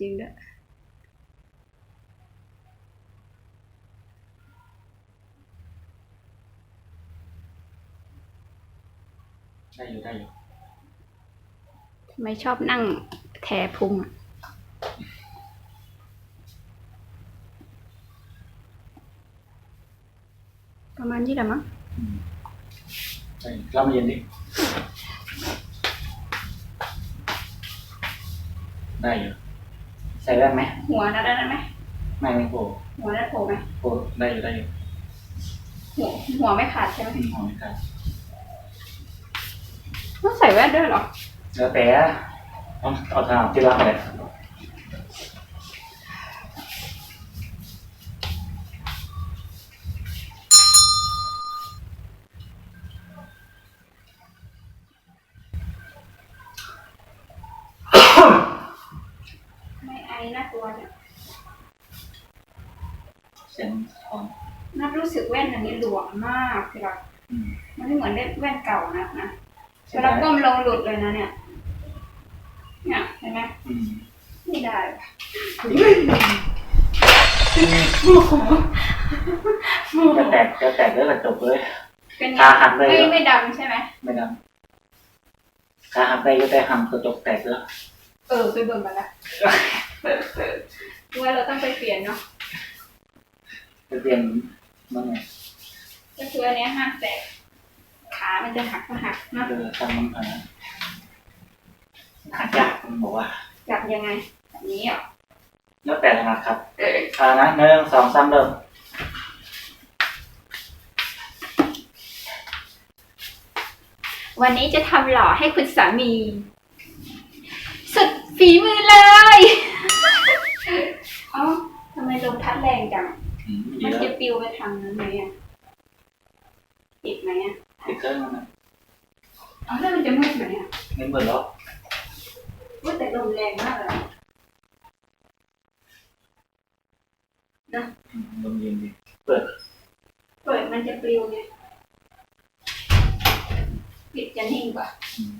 จริงด้วยได้อยู่ได้อยู่ทำไมชอบนั่งแถพุงอะประมาณนี้แหละมั้งอืมใช่เรามาเย็นดิได้อยู่ใส่แว่นไหมหัวนัดได้ไหมไม่ไม่โผล่หัวนัดโผล่ไหมโผล่ได้อยู่ได้อยู่หัวหัวไม่ขาดใช่ไหมอืมหอมครับต้องใส่แว่นด้วยเหรอแล้วแต่เอาเอาทางที่รักเลย ไม่ไอน่ากลัวเนี่ยเสียงหอมนัดรู้สึกแว่นอันนี้หลวมมากคือแบบอืมมันไม่เหมือนแว่นเก่านะนะใช่เวไหมลาก้มลงหลุดเลยนะเนี่ย เนี่ยเห็นไหมอืมไม่ได้ว่ะอืมโอ้โหจะแตกจะแตกแล้วก็จบเลย เป็นไงขาหักเลยไม่เหรอไม่ดำใช่ไหมไม่ดำขาหักได้ก็ได้หักกระจกแตกแล้ว เออไปเบิ่งมาละ ว่าเราต้องไปเปลี่ยนเนาะจะเปลี่ยนมันไงก็คืออันเนี้ยห้ามแตกขามันจะหักก็หักเนาะเออทำมันอ่าหักยากมันบอกว่าจับยังไงแบบนี้เหรอแล้วแต่ถนัดครับเอออ่านะหนึ่งสองสามเริ่มวันนี้จะทำหล่อให้คุณสามีสุด ฝีมือเลย เอ้าทำไมลมพัดแรงจัง อืมดีมันแล้วจะปิวไปทางนั้นไหมอะติดไหมอะติดเครื่องมันนะเอาแล้วมันจะมืดไหมอะไม่เหมือนหรอกว่าแต่ลมแรงมากเลยอืมลมเย็นดีเปิดเปิดมันจะปลิวไงปิดจะนิ่งกว่าอืม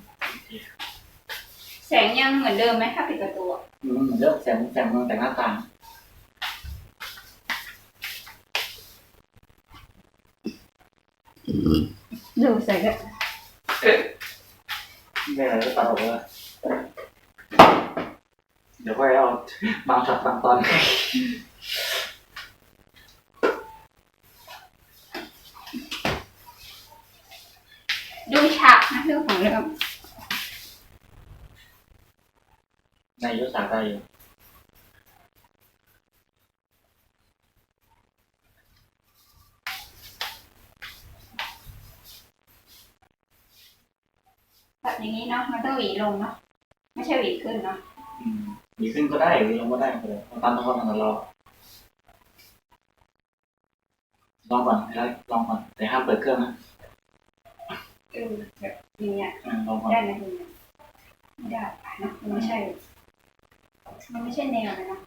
แสงยังเหมือนเดิมไหมถ้าปิดประตูอะมันเหมือนเริ่มแสงแสงมันแต่หน้าต่างดูใส่ก็ไม่อะไรก็ตลกเลยเดี๋ยวค่อยเอาบางช็อตบางตอนดูฉากนะเรื่องของเรื่อง ในยุทธศาสตร์ได้อยู่แบบอย่างนี้เนาะมันต้องหวีลงเนาะไม่ใช่หวีขึ้นเนาะอืมดีขึ้นก็ได้ดีลงก็ได้เลยตามทุกคนกันรอลองก่อนแล้วลองก่อนแต่ห้ามเปิดเครื่องนะเออแบบอย่างเงี้ยอ่าลองก่อน ได้ไหมอย่างเงี้ยไม่ได้เนอะมันไม่ใช่ มันไม่ใช่แนวเลยเนาะ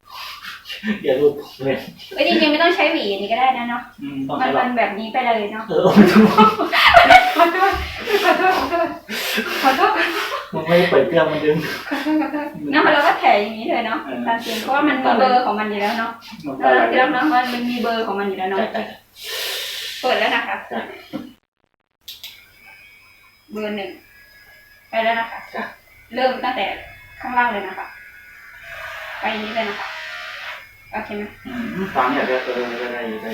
อย่ารูดเลยเอ้ยจริงๆไม่ต้องใช้หวีอันนี้ก็ได้นะเนาะ อืมต้องมันใช้หรอมักนแบบนี้ไปเลยเนาะ เออไม่ต้องขอโทษขอโทษขอโทษขอโทษมันไม่ได้เปิดเครื่องมันดึง ขอโทษขอโทษเนาะเราก็แถอย่างนี้เลยเนาะเออ ตามจริงเพราะว่ามันมีเบอร์ของมันอยู่แล้วเนาะมันเอก็ออะไรที่เราเนาะมันมันมีเบอร์ของมันอยู่แล้วเนาะใช่ใช่เปิดแล้วนะคะจ้ะเบอร์หนึ่งไปแล้วนะคะจ้ะเริ่มตั้งแต่ข้างล่างเลยนะคะ ไปอย่างนี้เลยนะคะโอเคไหมอืมฟังเนี่ยได้ได้ได้ได้ได้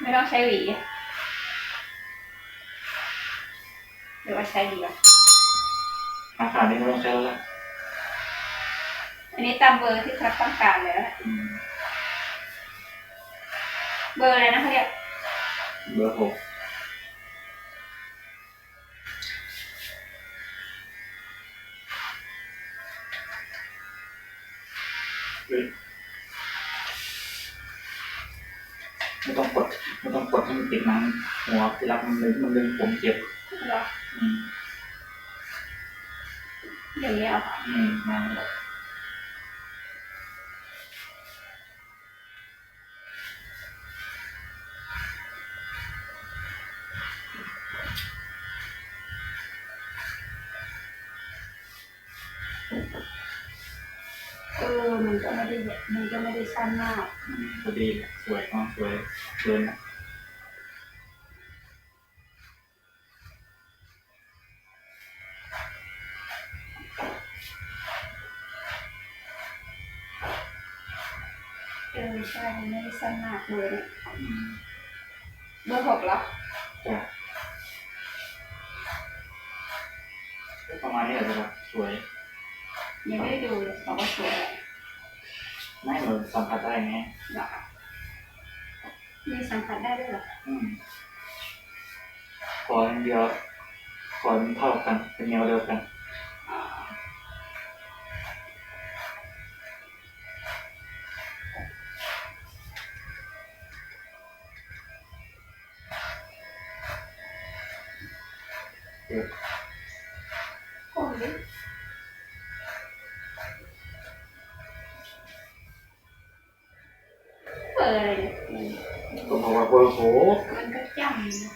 ไม่ต้องใช้หวีหรือว่าใช้ดีวะอาหารนี้ไม่ต้องใช้แล้วล่ะอันนี้ตามเบอร์ที่เขาต้องการเลยนะอืมเบอร์อะไรนะเขาเรียกเบอร์หก ไม่ต้องกดไม่ต้องกดให้มันติดหนังหัวที่รักมันเลยมันเลยผมเจ็บเหรออืมอย่างนี้เอาค่ะอืมมา มันก็ไม่ได้แบบมันก็ไม่ได้สั้นมากอืมพอดีสวยเนาะสวยเกินอะเออใช่มันไม่ได้สั้นมากเลยเนี่ยอืมเบอร์หกเหรอจ้ะก็ประมาณนี้แหละครับสวยยังไม่ได้ดูเลยบอกว่าสวย ไม่เหมือนสัมผัสได้ไงเหรอมีสัมผัสได้ด้วยเหรออืมขออย่างเดียวขอมันเท่ากัน เป็นแนวเดียวกันอ๋อเออโบอกว่าเบอร์โหมันก็จำนะ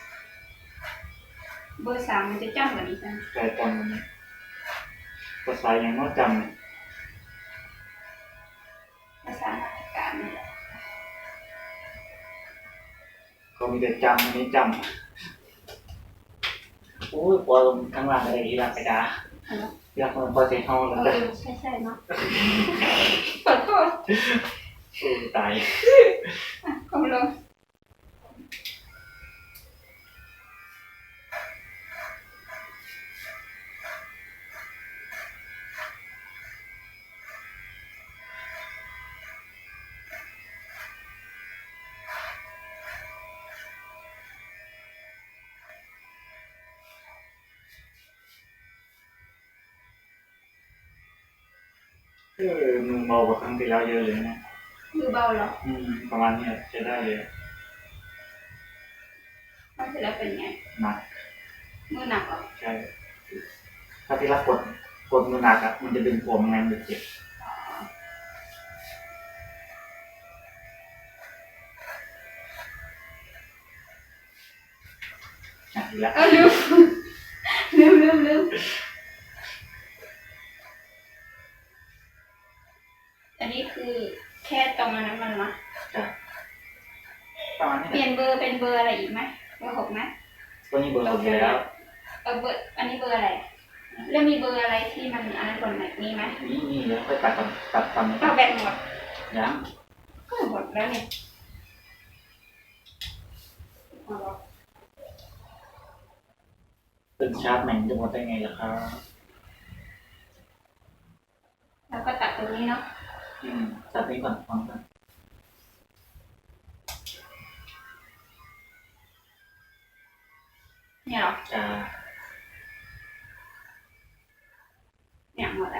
เบอร์สามมันจะจำกว่านี้จังแต่จำมันภาษายังนอกจำเนี่ยภาษาราชการนี่แหละเขามีแต่จำอันนี้จำโอ้ยพอลงข้างล่างอะไรที่รักไปดาเอาเนอะที่รักมันพอเซ็ตห้องแล้วเอก็อใช่ใช่เนาะขอโทษโอ้ยต เออมึงเบากว่าครั้งที่แล้วเยอะเลยนะมือเบาเหรออืม ประมาณนี้ใช้ได้เลยถ้าเสร็จแล้วเป็นไงหนักมือหนักเหรอใช่ถ้าที่รักกดกดมือหนักอะมันจะดึงผมไงมันจะเจ็บอะทีละ เออลืมลืมลืมลืม ประมาณนี้เปลี่ยนเบอร์เป็นเบอร์อะไรอีกไหมเบอร์หกไหมตัวนี้เบอร์หกอยู่แล้วเออเบอร์อันนี้เบอร์อะไร แล้วมีเบอร์อะไรที่มันอันนั้นก่อนไหมมีไหมนี่นี่เดี๋ยวค่อยตัดก่อนตัดตอนนี้ก็แบตหมดยังก็หมดแล้วเนี่ยเอาเหรอเป็นชาร์จแมงจะหมดได้ไงล่ะครับแล้วก็ตัดตรงนี้เนาะอืมตัดนี้ก่อนพร้อมกัน เนี่ยเหรอจ้าเนี่ยหมด